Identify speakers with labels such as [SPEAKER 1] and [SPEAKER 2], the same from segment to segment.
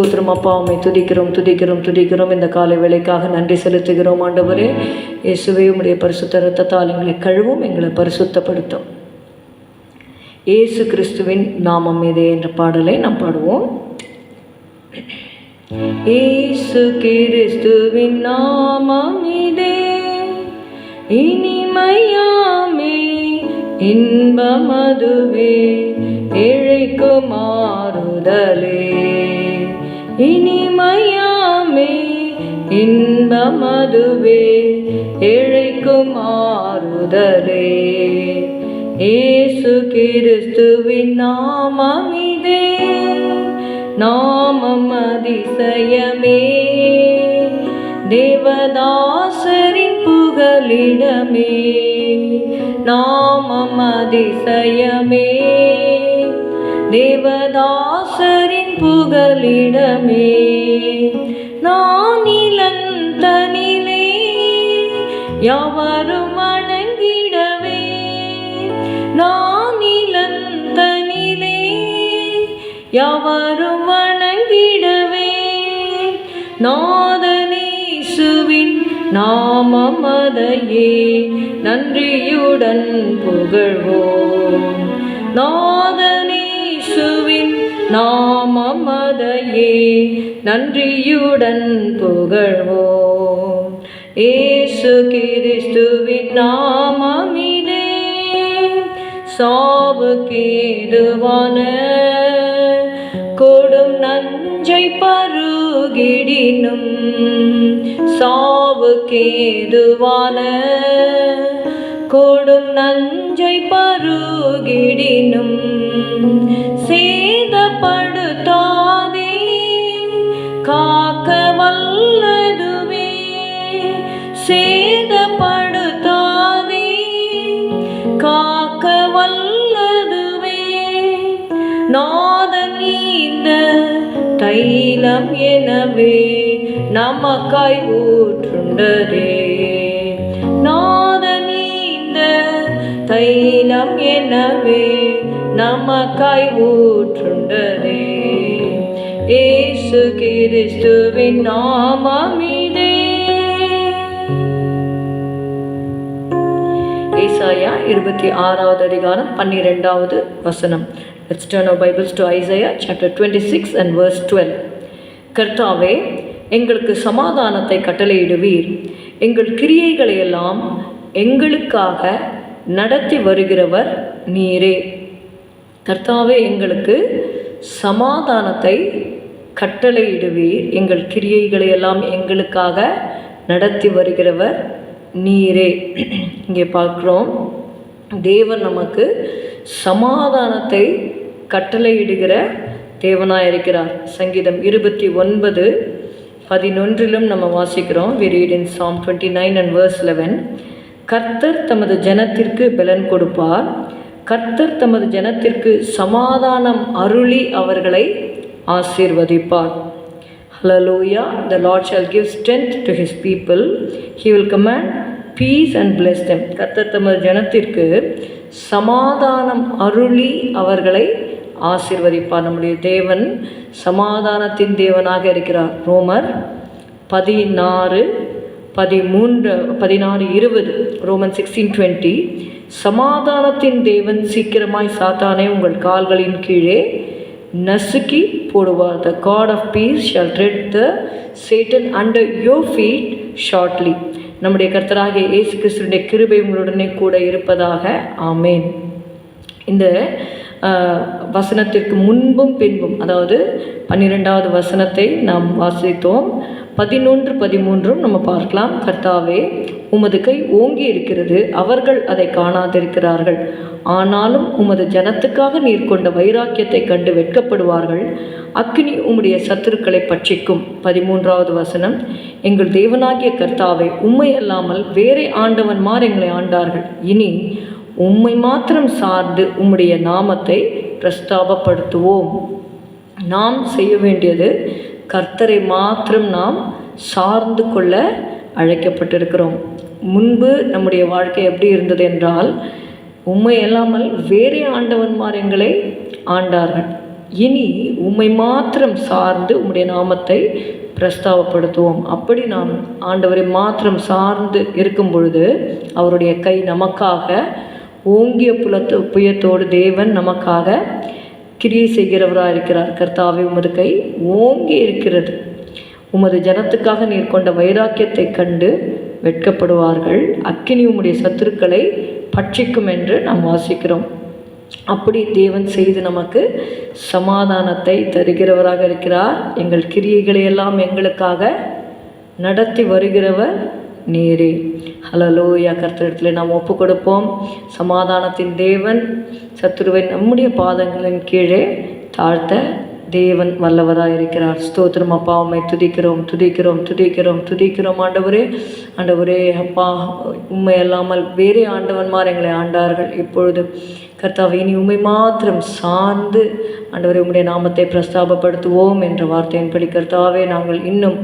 [SPEAKER 1] சூத்திரம் அப்பா உம்மை துதிக்கிறோம் துதிக்கிறோம் துதிக்கிறோம். இந்த காலை வேலைக்காக நன்றி செலுத்துகிறோம் ஆண்டவரே. இயேசுவே உடைய பரிசுத்த ரத்தத்தால் எங்களை கழுவும் எங்களை பரிசுத்தப்படுத்தும். இயேசு கிறிஸ்துவின் நாமம் இதே என்ற பாடலை நாம் பாடுவோம். இயேசு கிறிஸ்துவின் நாமம் இதே. இனிமையாமே இன்பமதுவே ஏழைக்கு மாறுதலே இனிமையாமே இன்பமதுவே இழைக்கும் ஆறுதலே. ஏசு கிறிஸ்துவின் நாமமிதே நாமம் அதிசயமே. தேவதாசரின் புகலிடமே. நாமம் அதிசயமே. தேவதா தாசரின் புகலிடமே. நான் இளந்தனிலே யாவரும் வணங்கிடவே நான் இளந்தனிலே யாவரும் வணங்கிடவே நாதனேசுவின் நாமமதையே நன்றியுடன் புகழ்வோம். நான் நாமம் அதையே நன்றியுடன் புகழ்வோம். ஏசு கிறிஸ்துவின் நாமமிதே சாவுக்கேதுவான கொடும் நஞ்சை பருகிடினும் சாவுக்கேதுவான கொடும் நஞ்சை பருகிடினும் சே வல்லதுவே சேதப்படுத்தாதே காக்க வல்லதுவே நாதன் இந்த தைலம் எனவே நமக்காய் ஊற்றுண்டதே. நாதன் இந்த தைலம் எனவே நமக்காய் ஊற்றுண்டதே. ஏசு கிறிஸ்துவின் நாமமிதே ஏசாயா இருபத்தி ஆறாவது அதிகாரம் பன்னிரெண்டாவது வசனம். Let's turn our Bibles to Isaiah chapter twenty six and verse twelve கர்த்தாவே எங்களுக்கு சமாதானத்தை கட்டளையிடுவீர். எங்கள் கிரியைகளை எல்லாம் எங்களுக்காக நடத்தி வருகிறவர் நீரே. கர்த்தாவே எங்களுக்கு சமாதானத்தை கட்டளையிடுவீர். எங்கள் கிரியைகளை எல்லாம் எங்களுக்காக நடத்தி வருகிறவர் நீரே. இங்கே பார்க்குறோம். தேவன் நமக்கு சமாதானத்தை கட்டளையிடுகிற தேவனாக இருக்கிறார். சங்கீதம் இருபத்தி ஒன்பது பதினொன்றிலும் நம்ம வாசிக்கிறோம். We read in Psalm twenty nine and verse eleven கர்த்தர் தமது ஜனத்திற்கு பலன் கொடுப்பார். கர்த்தர் தமது ஜனத்திற்கு சமாதானம் அருளி அவர்களை ஆசீர்வதிப்பார். Hallelujah. The Lord shall give strength to his people. He will command peace and bless them கர்த்தர் தமது ஜனத்திற்கு சமாதானம் அருளி அவர்களை ஆசிர்வதிப்பார். நம்முடைய தேவன் சமாதானத்தின் தேவனாக இருக்கிறார். ரோமர் பதினாறு பதிமூன்று பதினாறு இருபது ரோமன் சிக்ஸ்டீன் டுவெண்ட்டி சமாதானத்தின் தேவன் சீக்கிரமாய் சாத்தானே உங்கள் கால்களின் கீழே நசுக்கி போடுவார். The God of peace shall tread the Satan under your feet shortly நம்முடைய கர்த்தராகிய இயேசு கிறிஸ்துடைய கிருபை உங்களுடனே கூட இருப்பதாக. ஆமேன். இந்த வசனத்திற்கு முன்பும் பின்பும் அதாவது பன்னிரெண்டாவது வசனத்தை நாம் வாசித்தோம். பதினொன்று பதிமூன்றும் நம்ம பார்க்கலாம். கர்த்தாவே உமது கை ஓங்கி இருக்கிறது அவர்கள் அதை காணாதிருக்கிறார்கள். ஆனாலும் உமது ஜனத்துக்காக நீர் கொண்ட வைராக்கியத்தை கண்டு வெட்கப்படுவார்கள். அக்னி உம்முடைய சத்துருக்களை பட்சிக்கும். பதிமூன்றாவது வசனம். எங்கள் தேவனாகிய கர்த்தாவை உண்மை அல்லாமல் வேறே ஆண்டவன்மார் எங்களை ஆண்டார்கள். இனி உம்மை மாத்திரம் சார்ந்து உம்முடைய நாமத்தை பிரஸ்தாபப்படுத்துவோம். நாம் செய்ய வேண்டியது கர்த்தரை மாத்திரம் நாம் சார்ந்து கொள்ள அழைக்கப்பட்டிருக்கிறோம். முன்பு நம்முடைய வாழ்க்கை எப்படி இருந்தது என்றால் உம்மை அல்லாமல் வேறே ஆண்டவன்மார் எங்களை ஆண்டார்கள். இனி உம்மை மாத்திரம் சார்ந்து உம்முடைய நாமத்தை பிரஸ்தாவப்படுத்துவோம். அப்படி நாம் ஆண்டவரை மாத்திரம் சார்ந்து இருக்கும் பொழுது அவருடைய கை நமக்காக ஓங்கிய புலத்து புயத்தோடு தேவன் நமக்காக கிரியை செய்கிறவராக இருக்கிறார். கர்த்தாவே உமது கை ஓங்கி இருக்கிறது. உமது ஜனத்துக்காக நீர் கொண்ட வைராக்கியத்தை கண்டு வெட்கப்படுவார்கள். அக்கினி உம்முடைய சத்துருக்களை பட்சிக்கும் என்று நாம் வாசிக்கிறோம். அப்படி தேவன் செய்து நமக்கு சமாதானத்தை தருகிறவராக இருக்கிறார். எங்கள் கிரியைகளை எல்லாம் எங்களுக்காக நடத்தி வருகிறவர் நீரே. ஹலலோயா கர்த்தரிடத்தில் நாம் ஒப்பு கொடுப்போம் சமாதானத்தின் தேவன் சத்துருவை நம்முடைய பாதங்களின் கீழே தாழ்த்த தேவன் வல்லவராக இருக்கிறார். ஸ்தோத்திரம் அப்பா உண்மை துதிக்கிறோம் துதிக்கிறோம் துதிக்கிறோம் துதிக்கிறோம். ஆண்டவரே ஆண்டவரே அப்பா உண்மை அல்லாமல் வேறே ஆண்டவன்மார் எங்களை ஆண்டார்கள். இப்பொழுது கர்த்தாவை இனி உண்மை மாத்திரம் சார்ந்து ஆண்டவரை உம்முடைய நாமத்தை பிரஸ்தாபப்படுத்துவோம் என்ற வார்த்தையின்படி கர்த்தாவே நாங்கள் இன்னும்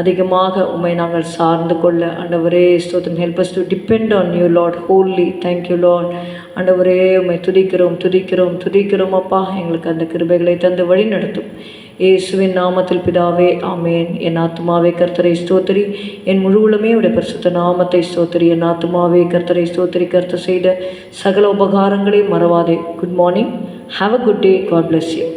[SPEAKER 1] அதிகமாக உம்மை நாங்கள் சார்ந்து கொள்ள ஆண்டவரே ஸ்தோத்திரம். Help us to depend on you Lord holy thank you Lord ஆண்டவரே உம்மை துதிக்கிறோம் துதிக்கிறோம் துதிக்கிறோம் அப்பா. எங்களுக்கு அந்த கிருபைகளை தந்து வழி நடத்தும் இயேசுவின் நாமத்தில் பிதாவே ஆமேன். என் ஆத்மாவே கர்த்தரை ஸ்தோத்திரி. என் முழுவலுமே உடைய பரிசுத்த நாமத்தை ஸ்தோத்திரி. என் ஆத்மாவே கர்த்தரை ஸ்தோத்திரி. கர்த்தர் செய்த சகல உபகாரங்களையும் மறவாதே. Good morning have a good day God bless you